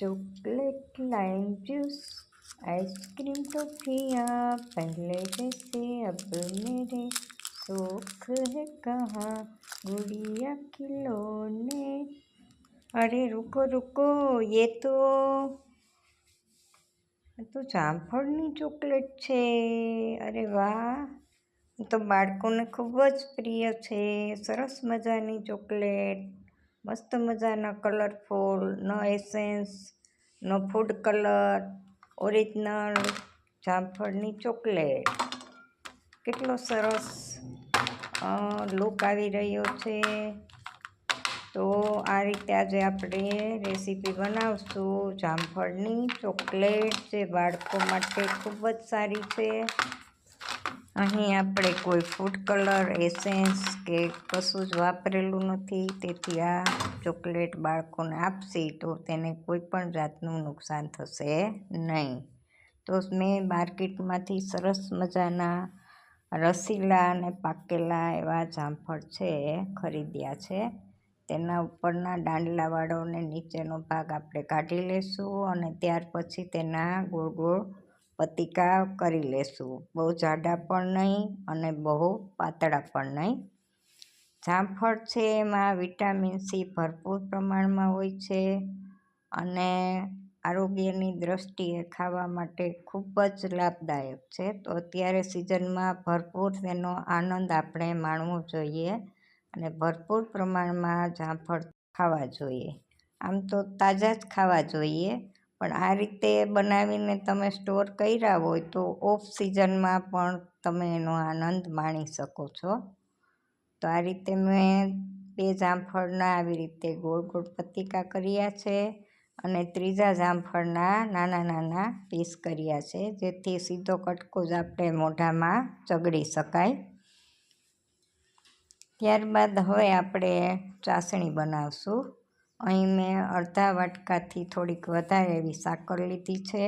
Chocolate lime juice ice cream टॉफियाँ पहले जैसे अब मेरे शौक है कहाँ गुड़िया खिलौने अरे रुको रुको ये तो આ તો જામફળની ચોકલેટ છે અરે વાહ એ તો બાળકોને ખૂબ જ પ્રિય છે સરસ મજાની ચોકલેટ મસ્ત મજાના કલરફુલ નો એસેન્સ નો ફૂડ કલર ઓરિજિનલ જામફળની ચોકલેટ. કેટલો સરસ લુક આવી રહ્યો છે. તો આ રીતે આજે આપણે રેસીપી બનાવશું. જામફળની ચોકલેટ જે બાળકો માટે ખૂબ જ સારી છે. અહીં આપણે કોઈ ફૂડ કલર એસેન્સ કે કશું જ વાપરેલું નથી. તેથી આ ચોકલેટ બાળકોને આપશે તો તેને કોઈ પણ જાતનું નુકસાન થશે નહીં. તો મેં માર્કેટમાંથી સરસ મજાના રસીલા અને પાકેલા એવા જામફળ છે, ખરીદ્યા છે. તેના ઉપરના દાંડલાવાળો અને નીચેનો ભાગ આપણે કાઢી લઈશું અને ત્યાર પછી તેના ગોળ ગોળ પતિકા કરી લેશું. બહુ જાડા પણ નહીં અને બહુ પાતળા પણ નહીં. જામફળ છે એમાં વિટામિન સી ભરપૂર પ્રમાણમાં હોય છે અને આરોગ્યની દ્રષ્ટિએ ખાવા માટે ખૂબ જ લાભદાયક છે. તો અત્યારે સિઝનમાં ભરપૂર તેનો આનંદ આપણે માણવો જોઈએ અને ભરપૂર પ્રમાણમાં જામફળ ખાવા જોઈએ. આમ તો તાજા જ ખાવા જોઈએ. પણ આ રીતે બનાવીને તમે સ્ટોર કર્યા હોય તો ઓફ સિઝનમાં પણ તમે એનો આનંદ માણી શકો છો. તો આ રીતે મેં બે જામફળના આવી રીતે ગોળ ગોળ પતિકા કર્યા છે અને ત્રીજા જામફળના નાના નાના પીસ કર્યા છે, જેથી સીધો કટકો જ આપણે મોઢામાં ચગડી શકાય. ત્યારબાદ હવે આપણે ચાસણી બનાવશું. અહીં મેં અડધા વાટકાથી થોડીક વધારે એવી સાકર લીધી છે.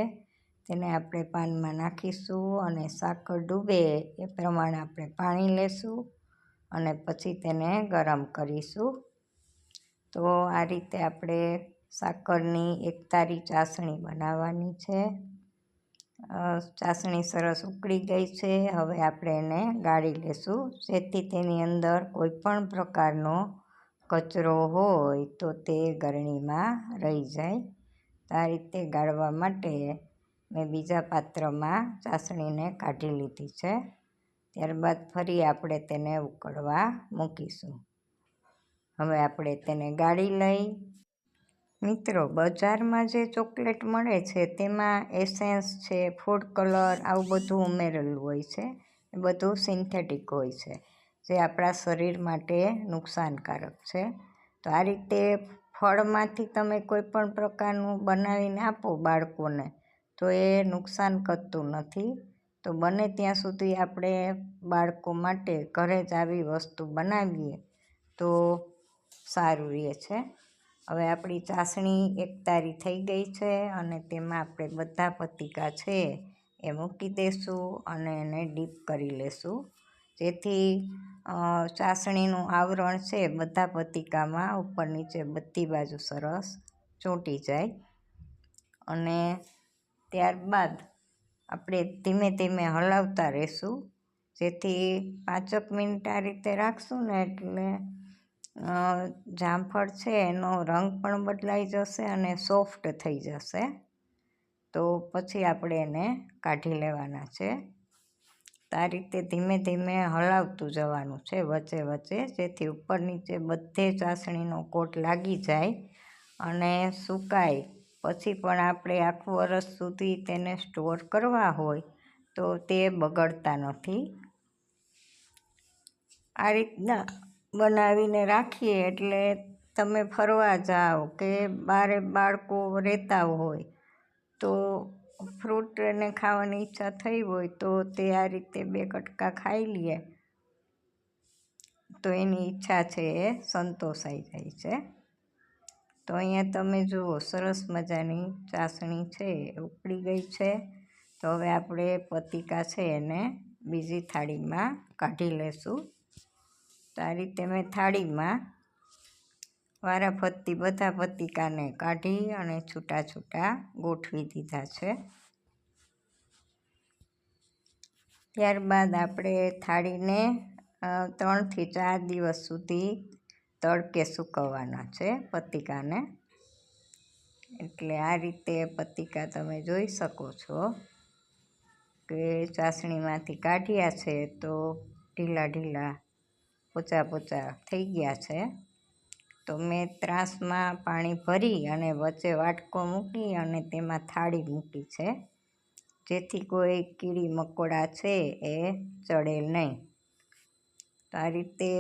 તેને આપણે પાનમાં નાખીશું અને સાકર ડૂબે એ પ્રમાણે આપણે પાણી લેશું અને પછી તેને ગરમ કરીશું. તો આ રીતે આપણે સાકરની એકતારી ચાસણી બનાવવાની છે. ચાસણી સરસ ઉકળી ગઈ છે. હવે આપણે એને ગાળી લેશું. જેથી તેની અંદર કોઈપણ પ્રકારનો કચરો હોય તો તે ગરણીમાં રહી જાય. આ રીતે ગાળવા માટે મેં બીજા પાત્રમાં ચાસણીને કાઢી લીધી છે. ત્યારબાદ ફરી આપણે તેને ઉકળવા મૂકીશું. હવે આપણે તેને ગાળી લઈ. મિત્રો, બજારમાં જે ચોકલેટ મળે છે તેમાં એસેન્સ છે, ફૂડ કલર, આવું બધું ઉમેરેલું હોય છે. એ બધું સિન્થેટિક હોય છે. જે આપણા શરીર માટે નુકસાનકારક છે. તો આ રીતે ફળમાંથી તમે કોઈ પણ પ્રકારનું બનાવીને આપો બાળકોને, તો એ નુકસાન કરતું નથી. તો બને ત્યાં સુધી આપણે બાળકો માટે ઘરે જ આવી વસ્તુ બનાવીએ તો સારું રહે છે. હવે આપણી ચાસણી એક તારી થઈ ગઈ છે અને તેમાં આપણે બધા પતિકા છે એ મૂકી દઈશું અને એને ડીપ કરી લેશું. જેથી ચાસણીનું આવરણ છે બધા પતિકામાં, ઉપર નીચે બધી બાજુ સરસ ચોંટી જાય. અને ત્યારબાદ આપણે ધીમે ધીમે હલાવતા રહેશું. જેથી પાંચક મિનિટ આ રીતે રાખશું ને એટલે જામફળ છે એનો રંગ પણ બદલાઈ જશે અને સોફ્ટ થઈ જશે. તો પછી આપણે એને કાઢી લેવાના છે. તો આ રીતે ધીમે ધીમે હલાવતું જવાનું છે વચ્ચે વચ્ચે, જેથી ઉપર નીચે બધે ચાસણીનો કોટ લાગી જાય અને સુકાય. પછી પણ આપણે આખું વરસ સુધી તેને સ્ટોર કરવા હોય તો તે બગડતા નથી. આ રીતના બનાવીને રાખીએ એટલે તમે ફરવા જાઓ કે બારે બાળકો રહેતા હોય તો ફ્રૂટ એને ખાવાની ઈચ્છા થઈ હોય તો તે આ રીતે બે કટકા ખાઈ લઈએ તો એની ઈચ્છા છે એ સંતોષાઈ જાય છે. તો અહીંયા તમે જુઓ, સરસ મજાની ચાસણી છે ઉકળી ગઈ છે. તો હવે આપણે પતિકા છે એને બીજી થાળીમાં કાઢી લેશું. તો આ રીતે મેં થાળીમાં વારાફરતી બધા પતિકાને કાઢી અને છૂટા છૂટા ગોઠવી દીધા છે. ત્યારબાદ આપણે થાળીને ત્રણથી ચાર દિવસ સુધી તડકે સૂકવવાના છે પતિકાને. એટલે આ રીતે પતિકા તમે જોઈ શકો છો કે ચાસણીમાંથી કાઢ્યા છે તો ઢીલા ઢીલા પોચા પોચા થઈ ગયા છે. તો મેં ત્રાસમાં પાણી ભરી અને વચ્ચે વાટકો મૂકી અને તેમાં થાળી મૂકી છે. જેથી કોઈ કીડી મકોડા છે એ ચડે નહીં. તો આ રીતે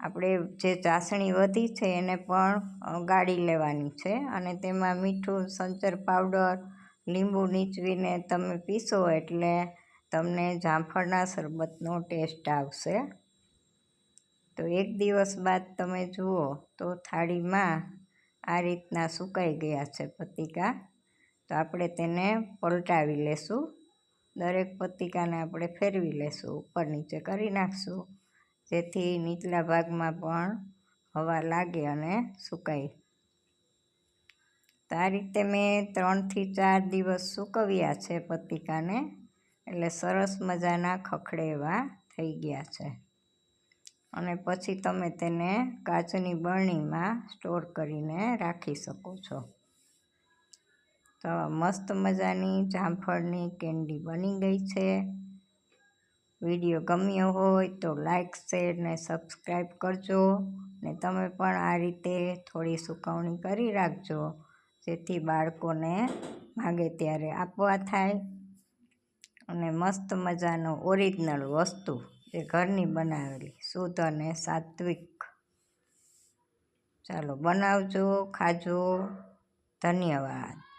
આપણે જે ચાસણી વધી છે એને પણ ગાળી લેવાની છે અને તેમાં મીઠું, સંચર પાવડર, લીંબુ નીચવીને તમે પીશો એટલે તમને જામફળના શરબતનો ટેસ્ટ આવશે. તો એક દિવસ બાદ તમે જુઓ તો થાળીમાં આ રીતના સુકાઈ ગયા છે પતિકા. તો આપણે તેને પલટાવી લેશું. દરેક પતિકાને આપણે ફેરવી લેશું, ઉપર નીચે કરી નાખશું, જેથી નીચલા ભાગમાં પણ હવા લાગે અને સુકાય. તો આ રીતે મેં ત્રણથી ચાર દિવસ સૂકવ્યા છે પતિકાને. એટલે સરસ મજાના ખખડે એવા થઈ ગયા છે. અને પછી તમે તેને કાચની બરણીમાં સ્ટોર કરીને રાખી શકો છો. તો મસ્ત મજાની જામફળની કેન્ડી બની ગઈ છે. વીડિયો ગમ્યો હોય તો લાઈક, શેર ને સબસ્ક્રાઈબ કરજો ને તમે પણ આ રીતે થોડી સુકવણી કરી રાખજો, જેથી બાળકોને માગે ત્યારે આપવા થાય. અને મસ્ત મજાનો ઓરિજિનલ વસ્તુ જે ઘરની બનાવેલી શુદ્ધ અને સાત્વિક. ચાલો બનાવજો ખાજો. ધન્યવાદ.